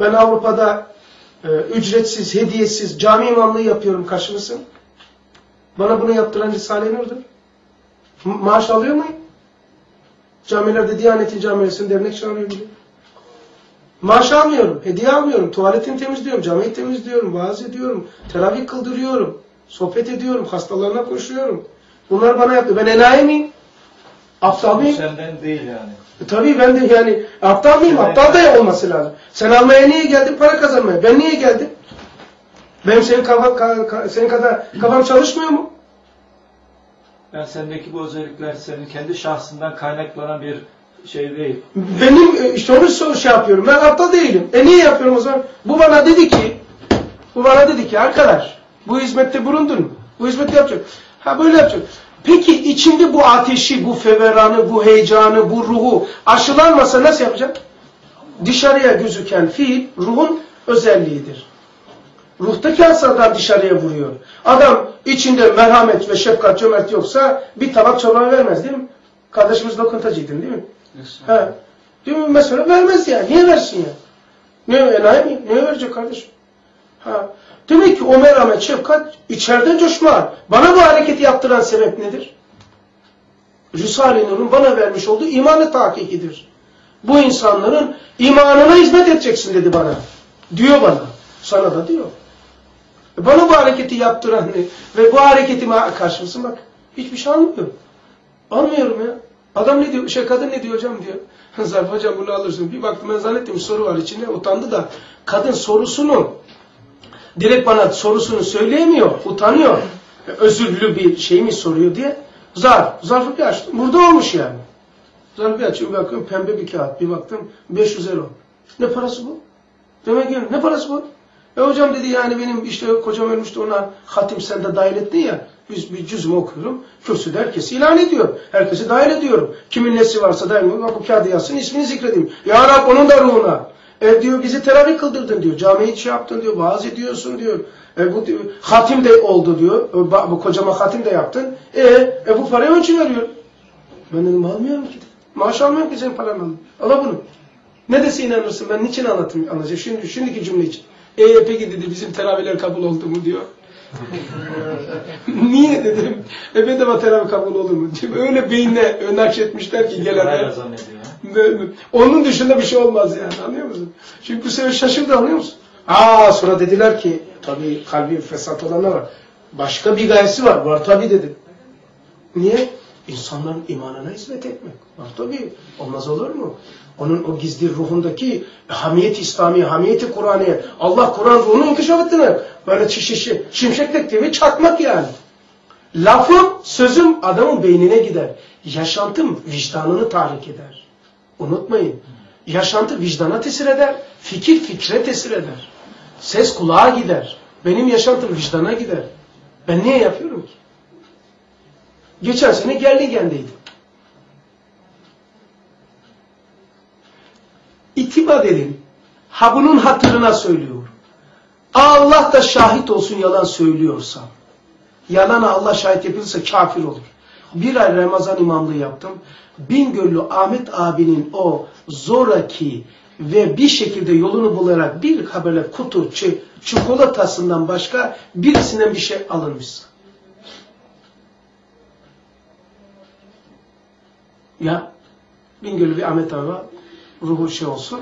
Ben Avrupa'da e, ücretsiz, hediyesiz cami imamlığı yapıyorum karşılısın. Bana bunu yaptıran Risale-i Nur'dur. Ma- Maaş alıyor muyum? Camilerde Diyanet'in camiasını dernek çağırıyor bile. Maaş almıyorum, hediye almıyorum, tuvaletini temizliyorum, camiyi temizliyorum, vaaz ediyorum, teravih kıldırıyorum, sohbet ediyorum, hastalarına koşuyorum. Bunlar bana yaptı. Ben enayi miyim? Aptal mıyım? senden değil yani. E, tabii ben de yani aptal mıyım? Evet. Aptal da olması lazım. Sen almaya niye geldin? Para kazanmaya. Ben niye geldim? Benim senin, kafa, ka- senin kadar kafam çalışmıyor mu? Yani sendeki bu özellikler senin kendi şahsından kaynaklanan bir şey değil. Benim e, işte onu şey yapıyorum. Ben aptal değilim. E niye yapıyorum o zaman? Bu bana dedi ki bu bana dedi ki arkadaş bu hizmette bulundun? Bu hizmeti yapacak. Ha böyle yapacak. Peki içinde bu ateşi, bu feveranı, bu heyecanı, bu ruhu aşılanmasa nasıl yapacak? Dışarıya gözüken fiil ruhun özelliğidir. Ruhtaki hastadan dışarıya vuruyor. Adam içinde merhamet ve şefkat cömert yoksa bir tabak çorba vermez değil mi? Kardeşimiz lokantaciydin değil mi? He. Değil mi? Mesela vermez ya. Niye versin ya? Ne enayi mi? Niye verecek kardeşim? Ha. Demek ki o merhamet, şefkat içeride coşma. Bana bu hareketi yaptıran sebep nedir? Risale-i Nur'un bana vermiş olduğu imanı tahkikidir. Bu insanların imanına hizmet edeceksin dedi bana. Diyor bana. Sana da diyor. E Bana bu hareketi yaptıran? Ve bu hareketime karşı mısın bak. Hiçbir şey almıyorum. Almıyorum ya. Adam ne diyor? Şey kadın ne diyor hocam diyor. Zarf hocam bunu alırsın. Bir baktım ben zannettim soru var içinde. Utandı da kadın sorusunu direkt bana sorusunu söyleyemiyor. Utanıyor. E, Özürlü bir şey mi soruyor diye. Zarf. Zarfı bir açtım. Burada olmuş yani. Zarfı açıyorum. Bakıyorum pembe bir kağıt. Bir baktım 500 euro. Ne parası bu? Demek ki ne parası bu? E hocam dedi yani benim işte kocam ölmüştü ona hatim sen de dahil ettin ya. Biz bir cüzümü okuyorum. Kürsüde herkesi ilan ediyor. Herkesi dahil ediyorum. Kimin nesi varsa dahil ediyorum. Bu kağıdı yazsın ismini zikredeyim. Ya Rab onun da ruhuna. E diyor bizi teravih kıldırdın diyor. Camiyi şey yaptın diyor. Vaaz ediyorsun diyor. E bu diyor, hatim de oldu diyor. E, bu kocama hatim de yaptın. E, e bu parayı ölçü veriyor. Ben dedim almıyorum ki. Maaş almıyorum ki senin paranı alayım. Al bunu. Ne dese inanırsın ben niçin anlatayım anlatacağım şimdi şimdiki cümle için. E peki dedi bizim teravihler kabul oldu mu diyor. Niye dedim. E bedava teravih kabul olur mu diyor. Öyle beynine nakşetmişler ki. Böyle- Onun dışında bir şey olmaz yani anlıyor musun? Çünkü bu sefer şaşırdı anlıyor musun? Aa sonra dediler ki tabii kalbi fesat olanlar var. Başka bir gayesi var. Var tabii dedim. Niye? İnsanların imanına hizmet etmek. Var tabii. Olmaz olur mu? Onun o gizli ruhundaki hamiyet İslami, hamiyeti Kur'an'ı, Allah Kur'an ruhunu inkişaf ettiler. Böyle şişi, şimşeklik gibi çakmak yani. Lafım, sözüm adamın beynine gider. Yaşantım vicdanını tahrik eder. Unutmayın. Yaşantı vicdana tesir eder. Fikir fikre tesir eder. Ses kulağa gider. Benim yaşantım vicdana gider. Ben niye yapıyorum ki? Geçen sene Gerlingen'deydim. İtibar edin. Ha bunun hatırına söylüyorum. Allah da şahit olsun yalan söylüyorsam. Yalana Allah şahit yapılırsa kafir olur. Bir ay Ramazan imamlığı yaptım. Bingöllü Ahmet abinin o zoraki ve bir şekilde yolunu bularak bir habere kutu çi- çikolatasından başka birisinden bir şey alınmış. Ya Bingöllü bir Ahmet var. ruhu şey olsun,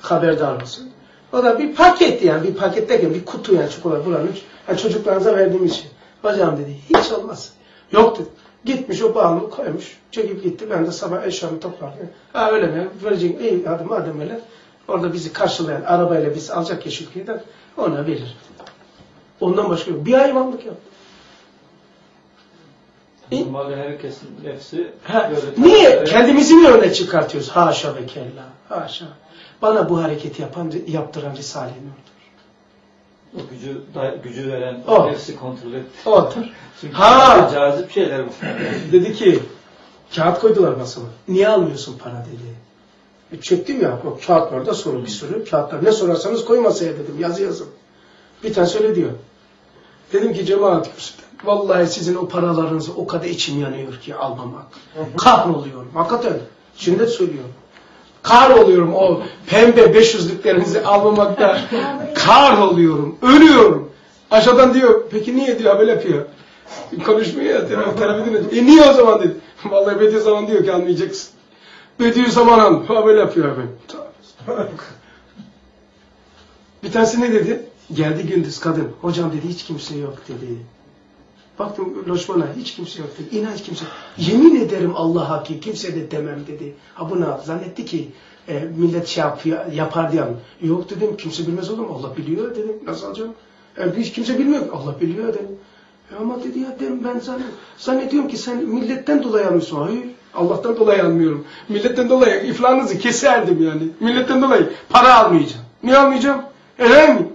haberdar olsun. O da bir paket yani bir paket derken bir kutu yani çikolata buranın yani çocuklarınıza verdiğimiz şey. Hocam dedi hiç olmaz. Yok dedi. Gitmiş o bağını koymuş. Çekip gitti. Ben de sabah eşyamı toplarken. Ha öyle mi? Verecek iyi hadi madem öyle. Orada bizi karşılayan arabayla bizi alacak Yeşilköy'den ona verir. Ondan başka yok. Bir ay imamlık yaptı. Normalde herkesin nefsi Ha, niye? Kendimizi mi öne çıkartıyoruz? Haşa ve kella. Haşa. Bana bu hareketi yapan, yaptıran Risale-i Nur'dur. o gücü da- gücü veren O. nefsi kontrol et. Odur. Çünkü Ha! cazip şeyler bu. Dedi ki, kağıt koydular masama. Niye almıyorsun para dedi. E çektim ya, o kağıtlarda soru bir sürü. Kağıtlar ne sorarsanız koy masaya dedim, yazı yazın. Bir tane söyle diyor. Dedim ki cemaat. Vallahi sizin o paralarınızı o kadar içim yanıyor ki almamak. Kahroluyorum. Hakikaten. Şimdi söylüyorum. Kar oluyorum o pembe 500'lüklerinizi almamakta. Kar oluyorum. Ölüyorum. Aşağıdan diyor peki niye diyor böyle yapıyor. Konuşmuyor ya terapi, terapi dinliyor. E niye o zaman dedi. Vallahi Bediüzzaman diyor ki anlayacaksın. Bediüzzaman Han. Ha böyle yapıyor abi. Bir tanesi ne dedi? Geldi gündüz kadın. Hocam dedi hiç kimse yok dedi. Baktım loşmana hiç kimse yok dedi. İnan hiç kimse. Yemin ederim Allah'a ki kimse de demem dedi. Ha bu ne yaptı? Zannetti ki e, millet şey yapıyor, yapar diye. Yok dedim kimse bilmez olur mu? Allah biliyor dedim. Nasıl alacağım? E, hiç kimse bilmiyor. Allah biliyor dedim. E, ama dedi ya dedim ben zannediyorum ki sen milletten dolayı almışsın. Hayır. Allah'tan dolayı almıyorum. Milletten dolayı iflahınızı keserdim yani. Milletten dolayı para almayacağım. Niye almayacağım? Öyle?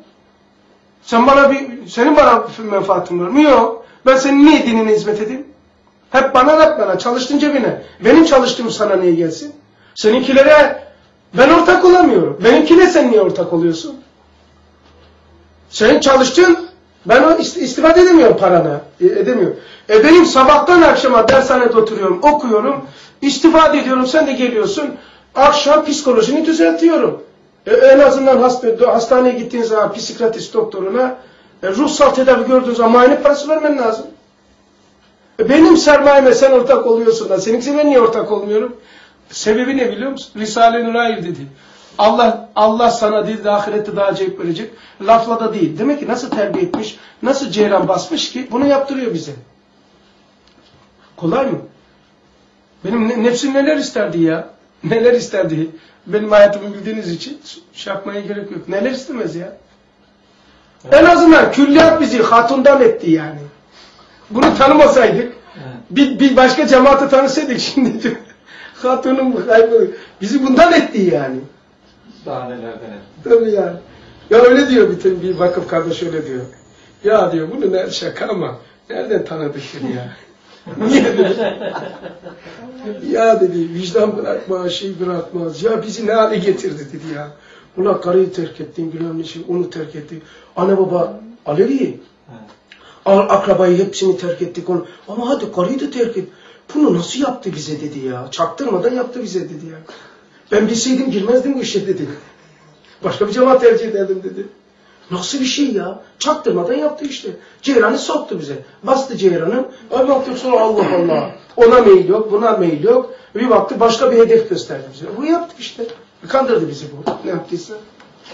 Sen bana bir, senin bana menfaatin var mı? Yok. Ben senin niye dinine hizmet edeyim? Hep bana hep bana, çalıştın cebine. Benim çalıştığım sana niye gelsin? Seninkilere ben ortak olamıyorum. Benimkine sen niye ortak oluyorsun? Senin çalıştığın, ben o ist- istifade edemiyorum parana. E, edemiyorum. E benim sabahtan akşama dershanede oturuyorum, okuyorum, istifade ediyorum, sen de geliyorsun. Akşam psikolojini düzeltiyorum. E, en azından hasta, hastaneye gittiğin zaman psikiyatrist doktoruna e, ruhsal tedavi gördüğün zaman muayene parası vermen lazım. E, benim sermayeme sen ortak oluyorsun da seninkisine niye ortak olmuyorum? Sebebi ne biliyor musun? Risale-i Nurayil dedi. Allah Allah sana dedi ahirette daha acayip verecek. Lafla da değil. Demek ki nasıl terbiye etmiş, nasıl ceyran basmış ki bunu yaptırıyor bize. Kolay mı? Benim ne- nefsim neler isterdi ya? Neler isterdi? Benim hayatımı bildiğiniz için şey yapmaya gerek yok. Neler istemez ya? En azından külliyat bizi hatundan etti yani. Bunu tanımasaydık, Evet. bir, bir başka cemaati tanısaydık şimdi. Hatunun kaybı bizi bundan etti yani. Daha nelerden et. Tabii yani. Ya öyle diyor bir, bir vakıf kardeş öyle diyor. Ya diyor bunu ne şaka ama nereden tanıdık ya. Niye dedi. ya dedi vicdan bırakma şey bırakmaz. Ya bizi ne hale getirdi dedi ya. Ulan karıyı terk ettin bilmem ne şey onu terk ettik. Anne baba Alevi. Evet. Al- akrabayı hepsini terk ettik onu. Ama hadi karıyı da terk et. Bunu nasıl yaptı bize dedi ya. Çaktırmadan yaptı bize dedi ya. Ben bilseydim girmezdim bu işe dedi. Başka bir cemaat tercih ederdim dedi. Nasıl bir şey ya? Çaktırmadan yaptı işte. Ceyran'ı soktu bize. Bastı Ceyran'ı. Ay baktık sonra Allah Allah. Ona mail yok, buna mail yok. Bir baktı başka bir hedef gösterdi bize. Bu yaptık işte. Kandırdı bizi bu. Ne yaptıysa.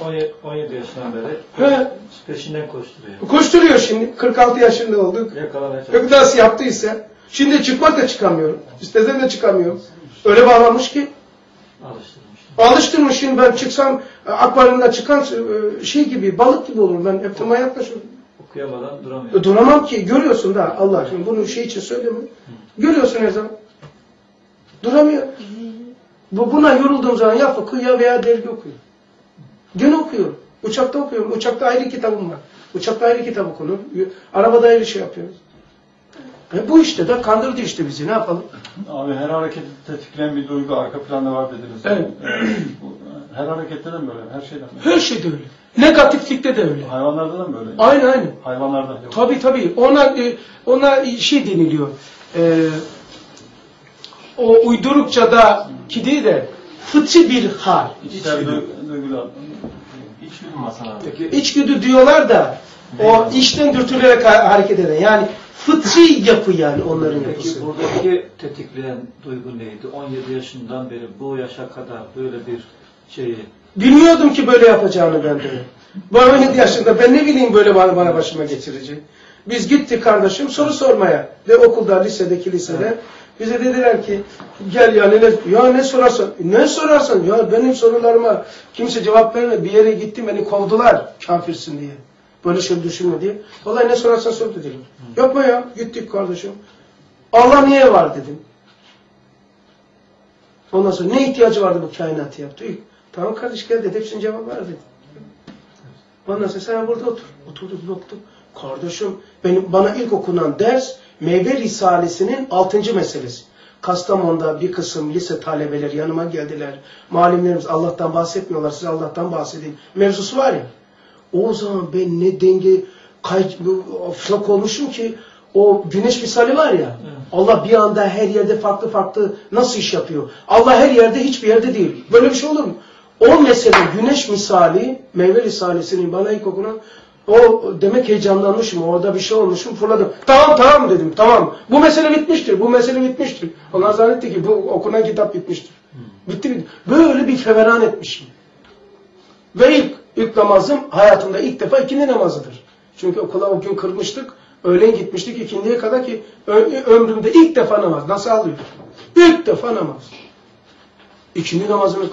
17, 17 yaşından beri He. peşinden koşturuyor. Koşturuyor şimdi. 46 yaşında olduk. Yakalamaya çalışıyor. Yok nasıl yaptıysa. Şimdi çıkmak da çıkamıyorum. İstesem de çıkamıyorum. Öyle bağlanmış ki. Alıştırmış. Alıştırmış şimdi ben çıksam e, akvaryumda çıkan e, şey gibi balık gibi olurum ben hep yaklaşırım. Okuyamadan duramıyor. E, Duramam ki görüyorsun da Allah şimdi bunu şey için söylemiyorum. Görüyorsun her zaman. Duramıyor. Bu, buna yorulduğum zaman ya fıkıh ya veya dergi okuyorum. Gene okuyorum. Uçakta okuyorum. Uçakta ayrı kitabım var. Uçakta ayrı kitap okunur. Arabada ayrı şey yapıyoruz. E bu işte de kandırdı işte bizi ne yapalım. Abi her hareketi tetikleyen bir duygu arka planda var dediniz. Evet. Bu, her harekette de mi böyle? Her şeyden mi? Her şeyde öyle. Negatiflikte de öyle. Hayvanlarda da mı böyle? Aynı aynı. Hayvanlarda yok. Tabii tabii. Ona e, ona şey deniliyor. E, o uydurukça ki değil de fıtri bir hal. Duymasın abi. Peki İçgüdü diyorlar da o içten dürtülerek ha- hareket eden. Yani fıtri yapı yani onların yapısı. Peki buradaki tetikleyen duygu neydi? 17 yaşından beri bu yaşa kadar böyle bir şeyi Bilmiyordum ki böyle yapacağını ben de. Bu 17 yaşında ben ne bileyim böyle bana, bana başıma geçirecek. Biz gittik kardeşim soru sormaya. Ve okulda, lisedeki lisede. Bize dediler ki gel ya ne, ya ne sorarsan, ne sorarsan ya benim sorularıma kimse cevap vermedi. Bir yere gittim beni kovdular kafirsin diye. Böyle şey düşünme diye. Vallahi ne sorarsan sor dediler. Yapma ya gittik kardeşim. Allah niye var dedim. Ondan sonra ne ihtiyacı vardı bu kainatı yaptı? Tamam kardeş gel dedi. Hepsinin cevabı var dedi. Ondan sonra sen burada otur. Oturduk baktım. Kardeşim benim, bana ilk okunan ders Meyve Risalesi'nin altıncı meselesi. Kastamonu'da bir kısım lise talebeleri yanıma geldiler. Malimlerimiz Allah'tan bahsetmiyorlar. Siz Allah'tan bahsedin. Mevzusu var ya. O zaman ben ne denge şok olmuşum ki o güneş misali var ya. Allah bir anda her yerde farklı farklı nasıl iş yapıyor? Allah her yerde hiçbir yerde değil. Böyle bir şey olur mu? O mesele güneş misali, meyve risalesinin bana ilk okunan o demek heyecanlanmışım. Orada bir şey olmuşum. Fırladım. Tamam tamam dedim. Tamam. Bu mesele bitmiştir. Bu mesele bitmiştir. Onlar zannetti ki bu okunan kitap bitmiştir. Bitti bitti. Böyle bir feveran etmişim. Ve ilk, ilk namazım hayatımda ilk defa ikindi namazıdır. Çünkü okula o gün kırmıştık. Öğlen gitmiştik ikindiye kadar ki ömrümde ilk defa namaz. Nasıl alıyor? İlk defa namaz. İkindi namazını